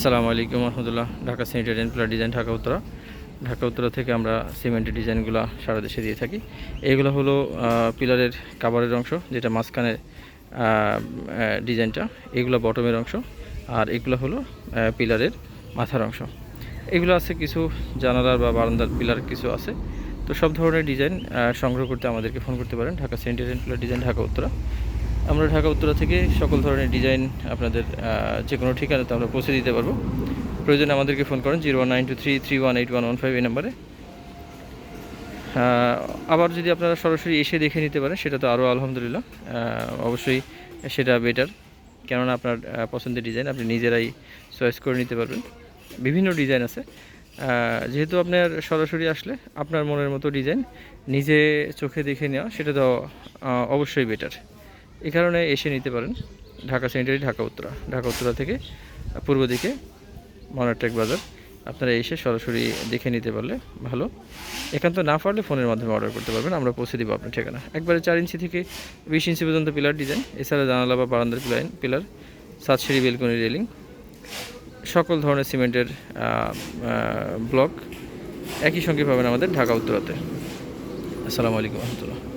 আসসালামু আলাইকুম রহমতুল্লাহ। ঢাকা স্যানিটারি প্লার ডিজাইন ঢাকা উত্তরা। ঢাকা উত্তরা থেকে আমরা সিমেন্টের ডিজাইনগুলো সারা দেশে দিয়ে থাকি। এগুলো হলো পিলারের কাভারের অংশ, যেটা মাঝখানের ডিজাইনটা। এগুলো বটমের অংশ, আর এগুলো হলো পিলারের মাথার অংশ। এগুলো আছে কিছু জানালার বা বারান্দার পিলার কিছু আছে। তো সব ধরনের ডিজাইন সংগ্রহ করতে আমাদেরকে ফোন করতে পারেন। ঢাকা স্যানিটারি প্লার ডিজাইন ঢাকা উত্তরা। আমরা ঢাকা, উত্তরা থেকে সকল ধরনের ডিজাইন আপনাদের যে কোনো ঠিকানাতে আমরা পৌঁছে দিতে পারব। প্রয়োজনে আমাদেরকে ফোন করেন zero nine two three one eight one one five এই নাম্বারে। আবার যদি আপনারা সরাসরি এসে দেখে নিতে পারেন, সেটা তো আরও আলহামদুলিল্লাহ অবশ্যই সেটা বেটার কেননা আপনার পছন্দের ডিজাইন আপনি নিজেরাই চয়েস করে নিতে পারবেন। বিভিন্ন ডিজাইন আছে। যেহেতু আপনার সরাসরি আসলে আপনার মনের মতো ডিজাইন নিজে চোখে দেখে নেওয়া, সেটা তো অবশ্যই বেটার এই কারণে এসে নিতে পারেন ঢাকা সেন্টারি, ঢাকা উত্তরা। ঢাকা উত্তরা থেকে পূর্ব দিকে মনারটেক বাজার। আপনারা এসে সরাসরি দেখে নিতে পারলে ভালো। একান্ত না পারলে ফোনের মাধ্যমে অর্ডার করতে পারবেন। আমরা পৌঁছে দেবো আপনার ঠিকানা। একবারে চার ইঞ্চি থেকে বিশ ইঞ্চি পর্যন্ত পিলার ডিজাইন এছাড়া জানালা বা বারান্দার পিলার পিলার সাতশিরি বেলকনি রেলিং সকল ধরনের সিমেন্টের ব্লক একই সঙ্গে পাবেন আমাদের ঢাকা উত্তরাতে। আসসালামু আলাইকুম রহমতুল্লাহ।